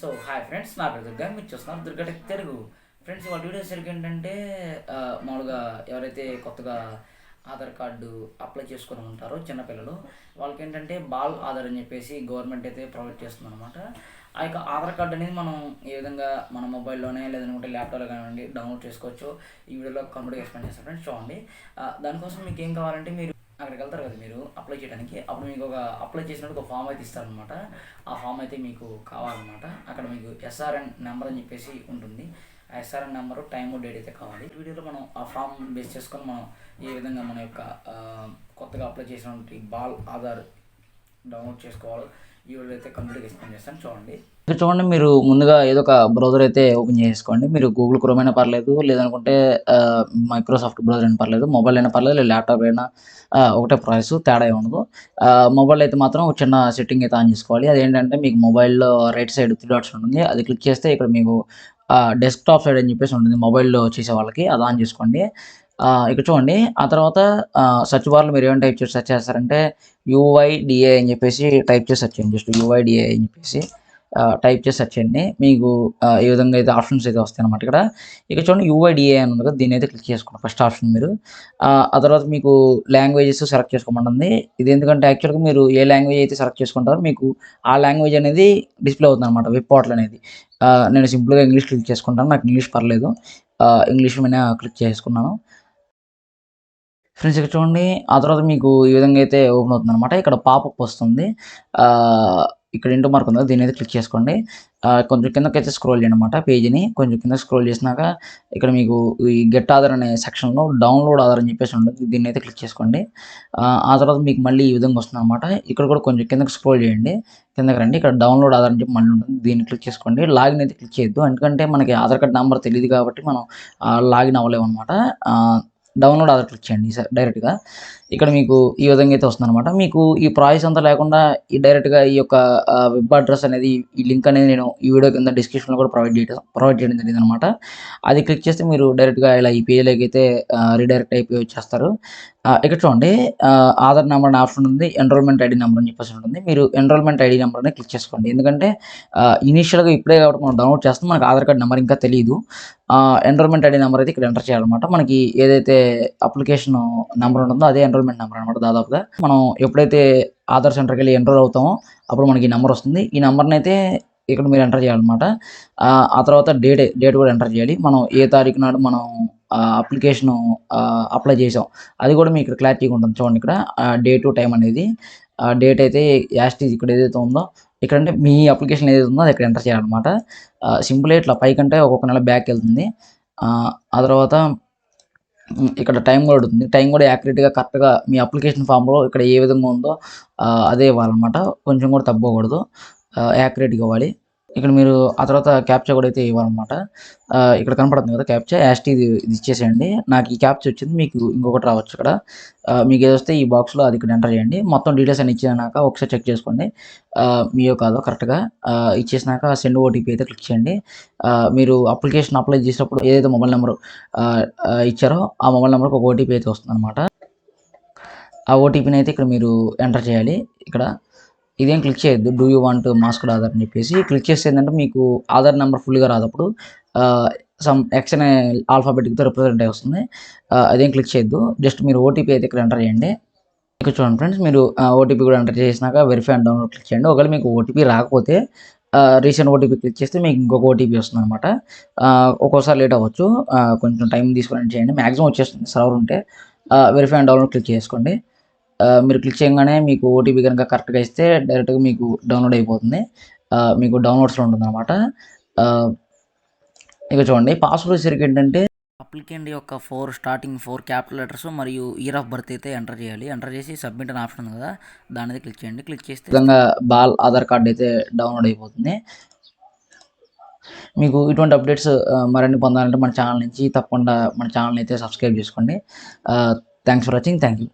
So hi friends నా పేరు దుర్గా మీరు చూస్తున్నారు దుర్గా తెలుగు ఫ్రెండ్స్ వాళ్ళ వీడియో సరికి ఏంటంటే మామూలుగా ఎవరైతే కొత్తగా ఆధార్ కార్డు అప్లై చేసుకుని ఉంటారో చిన్నపిల్లలు వాళ్ళకి ఏంటంటే బాల్ ఆధార్ అని చెప్పేసి గవర్నమెంట్ అయితే ప్రొవైడ్ చేస్తుంది అనమాట ఆ యొక్క ఆధార్ కార్డు అనేది మనం ఏ విధంగా మన మొబైల్లోనే లేదనుకుంటే ల్యాప్టాప్లో కానివ్వండి డౌన్లోడ్ చేసుకోవచ్చు. ఈ వీడియోలో కంప్లీట్గా ఎక్స్ప్లెయిన్ చేస్తాను ఫ్రెండ్స్ చూడండి. దానికోసం మీకు ఏం కావాలంటే మీరు అక్కడికి వెళ్తారు కదా మీరు అప్లై చేయడానికి. అప్పుడు మీకు ఒక అప్లై చేసినట్టు ఒక ఫామ్ అయితే ఇస్తారనమాట ఆ ఫామ్ అయితే మీకు కావాలన్నమాట. అక్కడ మీకు ఎస్ఆర్ఎన్ నెంబర్ అని చెప్పేసి ఉంటుంది. ఆ ఎస్ఆర్ఎన్ నెంబరు టైము డేట్ అయితే కావాలి. వీడియోలో మనం ఆ ఫామ్ బేస్ చేసుకొని మనం ఏ విధంగా మన యొక్క కొత్తగా అప్లై చేసినటువంటి బాల్ ఆధార్ డౌన్లోడ్ చేసుకోవాలి ఈ వీడియో అయితే కంప్లీట్గా ఎక్స్ప్లెయిన్ చేస్తాను చూడండి. ఇక్కడ చూడండి మీరు ముందుగా ఏదో ఒక బ్రౌజర్ అయితే ఓపెన్ చేసుకోండి మీరు గూగుల్ క్రోమ్ అయినా పర్లేదు లేదనుకుంటే మైక్రోసాఫ్ట్ బ్రౌజర్ అయినా పర్లేదు మొబైల్ అయినా పర్లేదు లేదా ల్యాప్టాప్ అయినా ఒకటే ప్రైస్ తేడా ఉండదు. మొబైల్ అయితే మాత్రం ఒక చిన్న సెట్టింగ్ అయితే ఆన్ చేసుకోవాలి. అదేంటంటే మీకు మొబైల్లో రైట్ సైడ్ త్రీ డాట్స్ ఉంటుంది. అది క్లిక్ చేస్తే ఇక్కడ మీకు డెస్క్టాప్ సైడ్ అని చెప్పేసి ఉంటుంది మొబైల్లో చేసే వాళ్ళకి అది ఆన్ చేసుకోండి. ఇక్కడ చూడండి. ఆ తర్వాత సర్చ్ బార్లో మీరు ఏమైనా టైప్ చేసి సెర్చ్ చేస్తారంటే యూఐడిఏ అని చెప్పేసి టైప్ చేసి సెర్చ్ చేయండి. జస్ట్ యూఐడిఏ అని చెప్పేసి టైప్ చేసి సెర్చ్ చేయండి. మీకు ఏ విధంగా అయితే ఆప్షన్స్ అయితే వస్తాయి అనమాట ఇక్కడ. ఇక చూడండి యూఐడిఏ అని ఉంది కదా దీని అయితే క్లిక్ చేసుకోండి. ఫస్ట్ ఆప్షన్ మీరు. ఆ తర్వాత మీకు లాంగ్వేజెస్ సెలెక్ట్ చేసుకోమంటుంది. ఇది ఎందుకంటే యాక్చువల్గా మీరు ఏ లాంగ్వేజ్ అయితే సెలెక్ట్ చేసుకుంటారో మీకు ఆ లాంగ్వేజ్ అనేది డిస్ప్లే అవుతుంది అనమాట వెబ్ పోర్టల్ అనేది. నేను సింపుల్గా ఇంగ్లీష్ క్లిక్ చేసుకుంటాను. నాకు ఇంగ్లీష్ పర్లేదు. ఇంగ్లీష్ మీద క్లిక్ చేసుకున్నాను. ఫ్రెండ్స్ ఇక్కడ చూడండి. ఆ తర్వాత మీకు ఈ విధంగా అయితే ఓపెన్ అవుతుంది అనమాట ఇక్కడ పాపప్ వస్తుంది. ఇక్కడ ఇంటూ మార్క్ ఉంది దీని అయితే క్లిక్ చేసుకోండి. కొంచెం కిందకి అయితే స్క్రోల్ చేయండి అనమాట పేజీని కొంచెం కింద స్క్రోల్ చేసినాక ఇక్కడ మీకు ఈ గెట్ ఆధార్ అనే సెక్షన్లో డౌన్లోడ్ ఆధార్ అని చెప్పేసి ఉంటుంది. దీన్ని అయితే క్లిక్ చేసుకోండి. ఆ, ఆ తర్వాత మీకు మళ్ళీ ఈ విధంగా వస్తుంది అనమాట ఇక్కడ కూడా కొంచెం కిందకి స్క్రోల్ చేయండి. కిందకి రండి. ఇక్కడ డౌన్లోడ్ ఆధార్ అని చెప్పి మళ్ళీ ఉంటుంది. దీన్ని క్లిక్ చేసుకోండి. లాగిన్ అయితే క్లిక్ చేయొద్దు. ఎందుకంటే మనకి ఆధార్ కార్డ్ నెంబర్ తెలియదు కాబట్టి మనం లాగిన్ అవ్వలేము అనమాట డౌన్లోడ్ ఆధార్ క్లిక్ చేయండి డైరెక్ట్గా. ఇక్కడ మీకు ఈ విధంగా అయితే వస్తుంది అనమాట మీకు ఈ ప్రాసెస్ అంతా లేకుండా ఈ డైరెక్ట్గా ఈ యొక్క వెబ్ అడ్రస్ అనేది ఈ లింక్ అనేది నేను ఈ వీడియో కింద డిస్క్రిప్షన్లో కూడా ప్రొవైడ్ చేయడం ప్రొవైడ్ చేయడం జరిగింది అనమాట అది క్లిక్ చేస్తే మీరు డైరెక్ట్గా ఇలా ఈ పేజీలోకి అయితే రీడైరెక్ట్ అయిపోయి వచ్చేస్తారు. ఇక్కడ చూడండి ఆధార్ నెంబర్ అనే ఆప్షన్ ఉంది ఎన్రోల్మెంట్ ఐడి నెంబర్ అని చెప్పేసి ఉంటుంది. మీరు ఎన్రోల్మెంట్ ఐడి నెంబర్ అనేది క్లిక్ చేసుకోండి. ఎందుకంటే ఇనీషియల్గా ఇప్పుడే కాబట్టి మనం డౌన్లోడ్ చేస్తాం మనకు ఆధార్ కార్డ్ నెంబర్ ఇంకా తెలియదు ఎన్రోల్మెంట్ ఐడి నెంబర్ అయితే ఇక్కడ ఎంటర్ చేయాలన్నమాట. మనకి ఏదైతే అప్లికేషన్ నెంబర్ ఉంటుందో అదే ఎన్రోల్మెంట్ నెంబర్ అనమాట దాదాపుగా. మనం ఎప్పుడైతే ఆధార్ సెంటర్కి వెళ్ళి ఎన్రోల్ అవుతామో అప్పుడు మనకి ఈ నెంబర్ వస్తుంది. ఈ నెంబర్ని అయితే ఇక్కడ మీరు ఎంటర్ చేయాలన్నమాట. ఆ, ఆ తర్వాత డేట్ డేట్ కూడా ఎంటర్ చేయాలి. మనం ఏ తారీఖు నాడు మనం అప్లికేషన్ అప్లై చేసాం. అది కూడా మీకు ఇక్కడ క్లారిటీగా ఉంటుంది. చూడండి ఇక్కడ డేటు టైం అనేది. డేట్ అయితే యాస్టీజ్ ఇక్కడ ఏదైతే ఉందో ఇక్కడ అంటే మీ అప్లికేషన్ ఏదైతే ఉందో అది ఇక్కడ ఎంటర్ చేయాలన్నమాట. సింపుల్ ఇట్లా పైకంటే ఒక్కొక్క నెల బ్యాక్ వెళ్తుంది. ఆ, తర్వాత ఇక్కడ టైం కూడా ఉంటుంది టైం కూడా యాక్యురేట్గా కరెక్ట్గా మీ అప్లికేషన్ ఫామ్లో ఇక్కడ ఏ విధంగా ఉందో అదే ఇవ్వాలన్నమాట. కొంచెం కూడా తప్పకూడదు యాక్యురేట్గా ఇవ్వాలి. ఇక్కడ మీరు ఆ తర్వాత క్యాప్చా కూడా అయితే ఇవ్వాలన్నమాట. ఇక్కడ కనపడుతుంది కదా క్యాప్చా యాస్ట్ ఇది ఇది ఇచ్చేసేయండి. నాకు ఈ క్యాప్చా వచ్చింది మీకు ఇంకొకటి రావచ్చు ఇక్కడ. మీకు ఏది వస్తే ఈ బాక్స్లో అది ఇక్కడ ఎంటర్ చేయండి. మొత్తం డీటెయిల్స్ అన్ని ఇచ్చినాక ఒకసారి చెక్ చేసుకోండి. మీయో కాదో కరెక్ట్గా ఇచ్చేసినాక సెండ్ ఓటీపీ అయితే క్లిక్ చేయండి. మీరు అప్లికేషన్ అప్లై చేసినప్పుడు ఏదైతే మొబైల్ నెంబర్ ఇచ్చారో ఆ మొబైల్ నెంబర్కి ఒక ఓటీపీ అయితే వస్తుందనమాట ఆ ఓటీపీని అయితే ఇక్కడ మీరు ఎంటర్ చేయాలి. ఇక్కడ ఇదేం క్లిక్ చేయొద్దు. Do you want masked Aadhaar అని చెప్పేసి క్లిక్ చేస్తే ఏంటంటే మీకు ఆధార్ నెంబర్ ఫుల్గా రాదప్పుడు సమ్ ఎక్స్ అనే ఆల్ఫాబెటిక్తో రిప్రజెంట్ అయి వస్తుంది. అదేం క్లిక్ చేయొద్దు. జస్ట్ మీరు ఓటీపీ అయితే ఇక్కడ ఎంటర్ చేయండి. ఇక్కడ చూడండి ఫ్రెండ్స్ మీరు ఓటీపీ కూడా ఎంటర్ చేసినాక వెరిఫై అండ్ డౌన్లోడ్ క్లిక్ చేయండి. ఒకవేళ మీకు ఓటీపీ రాకపోతే రీసెంట్ ఓటీపీ క్లిక్ చేస్తే మీకు ఇంకొక ఓటీపీ వస్తుంది అనమాట ఒక్కోసారి లేట్ అవ్వచ్చు. కొంచెం టైం తీసుకొని చేయండి. మ్యాక్సిమం వచ్చేస్తుంది. సర్వర్ ఉంటే వెరిఫై అండ్ డౌన్లోడ్ క్లిక్ చేసుకోండి. మీరు క్లిక్ చేయగానే మీకు ఓటీపీ కనుక కరెక్ట్గా ఇస్తే డైరెక్ట్గా మీకు డౌన్లోడ్ అయిపోతుంది. మీకు డౌన్లోడ్స్లో ఉంటుంది అనమాట ఇక చూడండి పాస్వర్డ్ సరికి ఏంటంటే అప్లికెంట్ యొక్క four starting four capital letters మరియు ఇయర్ ఆఫ్ బర్త్ అయితే ఎంటర్ చేయాలి. ఎంటర్ చేసి సబ్మిట్ అనే ఆప్షన్ ఉంది కదా దాని క్లిక్ చేయండి. క్లిక్ చేస్తే విధంగా బాల్ ఆధార్ కార్డ్ అయితే డౌన్లోడ్ అయిపోతుంది. మీకు ఇటువంటి అప్డేట్స్ మరిన్ని పొందాలంటే మన ఛానల్ నుంచి తప్పకుండా మన ఛానల్ అయితే సబ్స్క్రైబ్ చేసుకోండి. Thanks for watching thank you